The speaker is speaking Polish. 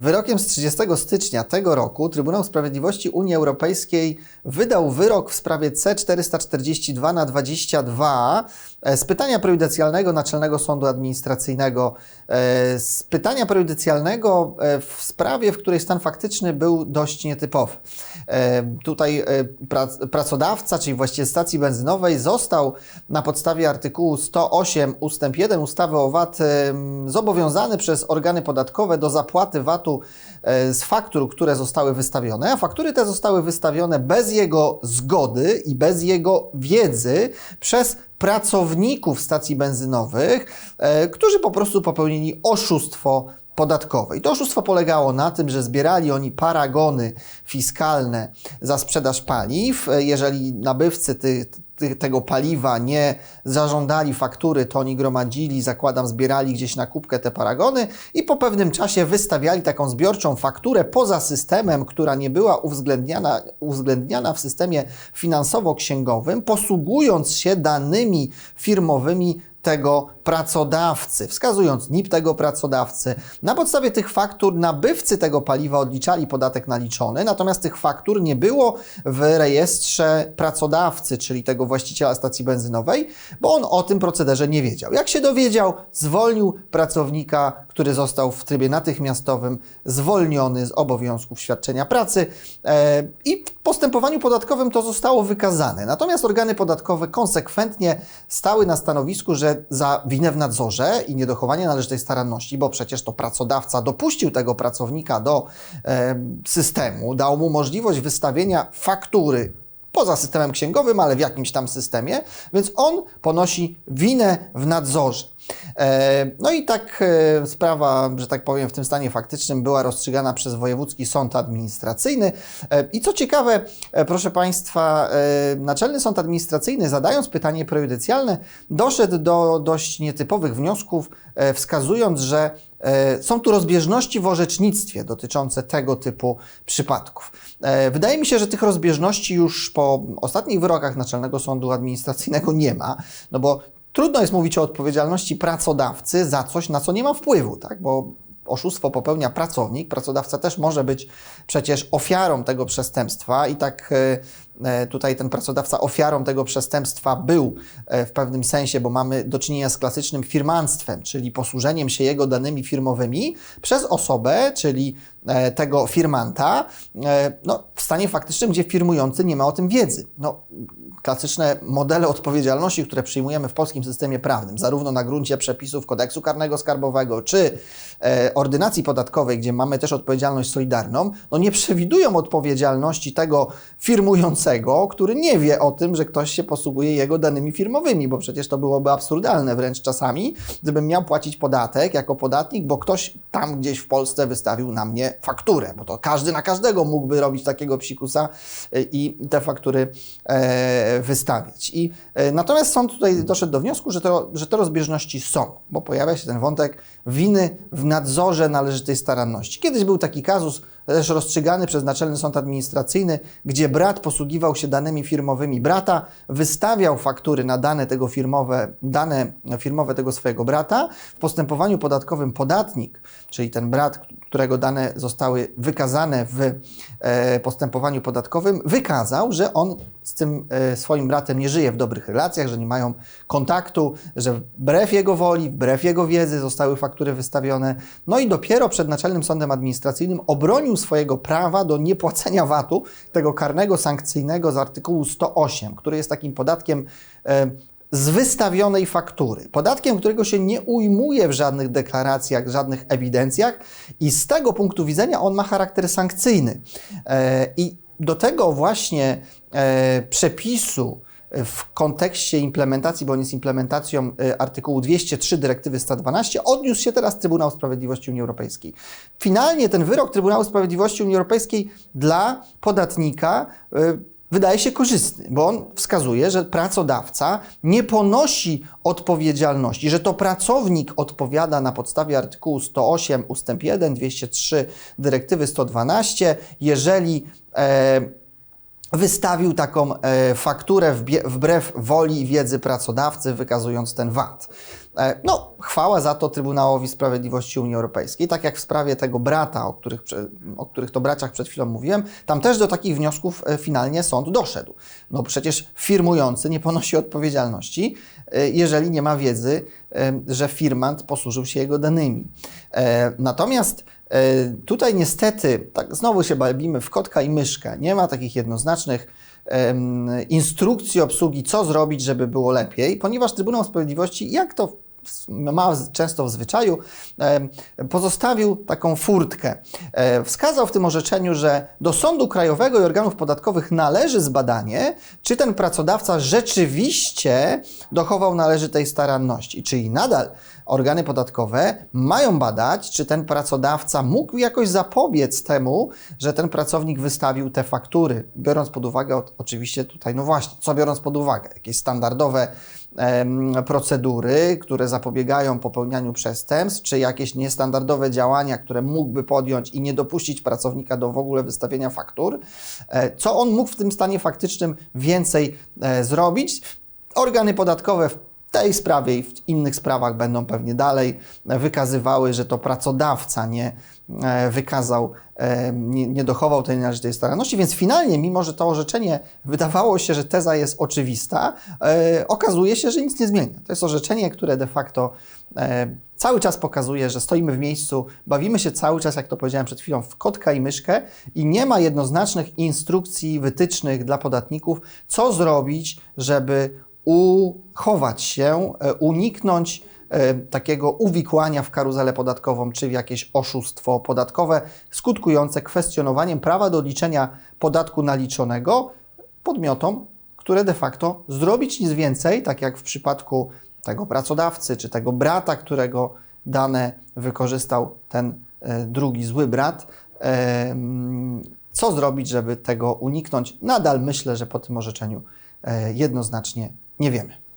Wyrokiem z 30 stycznia tego roku Trybunał Sprawiedliwości Unii Europejskiej wydał wyrok w sprawie C442 na 22 e, z pytania prejudycjalnego Naczelnego Sądu Administracyjnego, e, z pytania prejudycjalnego e, w sprawie, w której stan faktyczny był dość nietypowy. Tutaj pracodawca, czyli właściciel stacji benzynowej został na podstawie artykułu 108 ustęp 1 ustawy o VAT zobowiązany przez organy podatkowe do zapłaty VAT-u E, z faktur, które zostały wystawione, a faktury te zostały wystawione bez jego zgody i bez jego wiedzy przez pracowników stacji benzynowych, e, którzy po prostu popełnili oszustwo podatkowe. I to oszustwo polegało na tym, że zbierali oni paragony fiskalne za sprzedaż paliw. E, jeżeli nabywcy tych tego paliwa nie zażądali faktury, to oni gromadzili, zakładam, zbierali gdzieś na kubkę te paragony i po pewnym czasie wystawiali taką zbiorczą fakturę poza systemem, która nie była uwzględniana, uwzględniana w systemie finansowo-księgowym, posługując się danymi firmowymi tego pracodawcy, wskazując NIP tego pracodawcy. Na podstawie tych faktur nabywcy tego paliwa odliczali podatek naliczony, natomiast tych faktur nie było w rejestrze pracodawcy, czyli tego właściciela stacji benzynowej, bo on o tym procederze nie wiedział. Jak się dowiedział, zwolnił pracownika, który został w trybie natychmiastowym zwolniony z obowiązków świadczenia pracy e, i w postępowaniu podatkowym to zostało wykazane. Natomiast organy podatkowe konsekwentnie stały na stanowisku, że za winę w nadzorze i niedochowanie należytej staranności, bo przecież to pracodawca dopuścił tego pracownika do e, systemu, dał mu możliwość wystawienia faktury poza systemem księgowym, ale w jakimś tam systemie, więc on ponosi winę w nadzorze. E, no i tak e, sprawa, że tak powiem, w tym stanie faktycznym była rozstrzygana przez Wojewódzki Sąd Administracyjny. E, I co ciekawe, proszę Państwa, Naczelny Sąd Administracyjny, zadając pytanie prejudycjalne, doszedł do dość nietypowych wniosków, wskazując, że są tu rozbieżności w orzecznictwie dotyczące tego typu przypadków. Wydaje mi się, że tych rozbieżności już po ostatnich wyrokach Naczelnego Sądu Administracyjnego nie ma, no bo Trudno jest mówić o odpowiedzialności pracodawcy za coś, na co nie ma wpływu, tak? bo oszustwo popełnia pracownik, pracodawca też może być przecież ofiarą tego przestępstwa i tak e, E, tutaj ten pracodawca ofiarą tego przestępstwa był e, w pewnym sensie, bo mamy do czynienia z klasycznym firmanstwem, czyli posłużeniem się jego danymi firmowymi przez osobę, czyli tego firmanta, no, w stanie faktycznym, gdzie firmujący nie ma o tym wiedzy. No, klasyczne modele odpowiedzialności, które przyjmujemy w polskim systemie prawnym, zarówno na gruncie przepisów kodeksu karnego skarbowego, czy ordynacji podatkowej, gdzie mamy też odpowiedzialność solidarną, no nie przewidują odpowiedzialności tego firmującego, który nie wie o tym, że ktoś się posługuje jego danymi firmowymi, bo przecież to byłoby absurdalne wręcz czasami, gdybym miał płacić podatek jako podatnik, bo ktoś tam gdzieś w Polsce wystawił na mnie fakturę, bo to każdy na każdego mógłby robić takiego psikusa y, i te faktury e, wystawiać. I, e, natomiast sąd tutaj doszedł do wniosku, że, to, że te rozbieżności są, bo pojawia się ten wątek winy w nadzorze należytej staranności. Kiedyś był taki kazus, też rozstrzygany przez Naczelny Sąd Administracyjny, gdzie brat posługiwał się danymi firmowymi brata, wystawiał faktury na dane tego firmowe, dane firmowe tego swojego brata. W postępowaniu podatkowym podatnik, czyli ten brat, którego dane zostały wykazane w e, postępowaniu podatkowym, wykazał, że on z tym e, swoim bratem nie żyje w dobrych relacjach, że nie mają kontaktu, że wbrew jego woli, wbrew jego wiedzy zostały faktury wystawione. No i dopiero przed Naczelnym Sądem Administracyjnym obronił swojego prawa do niepłacenia VAT-u, tego karnego sankcyjnego z artykułu 108, który jest takim podatkiem e, z wystawionej faktury. Podatkiem, którego się nie ujmuje w żadnych deklaracjach, żadnych ewidencjach i z tego punktu widzenia on ma charakter sankcyjny. E, I do tego właśnie e, przepisu w kontekście implementacji, bo on jest implementacją e, artykułu 203 dyrektywy 112, odniósł się teraz Trybunał Sprawiedliwości Unii Europejskiej. Finalnie ten wyrok Trybunału Sprawiedliwości Unii Europejskiej dla podatnika wydaje się korzystny, bo on wskazuje, że pracodawca nie ponosi odpowiedzialności, że to pracownik odpowiada na podstawie artykułu 108 ustęp 1, 203 dyrektywy 112, jeżeli e, wystawił taką e, fakturę wbrew woli i wiedzy pracodawcy, wykazując ten VAT. E, no, chwała za to Trybunałowi Sprawiedliwości Unii Europejskiej. Tak jak w sprawie tego brata, o których, o których to braciach przed chwilą mówiłem, tam też do takich wniosków e, finalnie sąd doszedł. No przecież firmujący nie ponosi odpowiedzialności, jeżeli nie ma wiedzy, że firmant posłużył się jego danymi. Natomiast tutaj niestety, tak znowu się bawimy w kotka i myszkę. Nie ma takich jednoznacznych instrukcji obsługi, co zrobić, żeby było lepiej, ponieważ Trybunał Sprawiedliwości, jak to ma często w zwyczaju, pozostawił taką furtkę. E, Wskazał w tym orzeczeniu, że do Sądu Krajowego i organów podatkowych należy zbadanie, czy ten pracodawca rzeczywiście dochował należytej staranności, czyli nadal organy podatkowe mają badać, czy ten pracodawca mógł jakoś zapobiec temu, że ten pracownik wystawił te faktury, biorąc pod uwagę oczywiście tutaj, no właśnie, co biorąc pod uwagę? Jakieś standardowe procedury, które zapobiegają popełnianiu przestępstw, czy jakieś niestandardowe działania, które mógłby podjąć i nie dopuścić pracownika do w ogóle wystawienia faktur. E, Co on mógł w tym stanie faktycznym więcej e, zrobić? Organy podatkowe tej sprawie i w innych sprawach będą pewnie dalej wykazywały, że to pracodawca nie e, wykazał, e, nie, nie dochował tej należytej staranności, więc finalnie, mimo że to orzeczenie wydawało się, że teza jest oczywista, e, okazuje się, że nic nie zmienia. To jest orzeczenie, które de facto cały czas pokazuje, że stoimy w miejscu, bawimy się cały czas, jak to powiedziałem przed chwilą, w kotka i myszkę i nie ma jednoznacznych instrukcji, wytycznych dla podatników, co zrobić, żeby uchować się, e, uniknąć e, takiego uwikłania w karuzelę podatkową czy w jakieś oszustwo podatkowe skutkujące kwestionowaniem prawa do liczenia podatku naliczonego podmiotom, które de facto zrobić nic więcej, tak jak w przypadku tego pracodawcy czy tego brata, którego dane wykorzystał ten e, drugi zły brat. Co zrobić, żeby tego uniknąć? Nadal myślę, że po tym orzeczeniu jednoznacznie nie wiemy.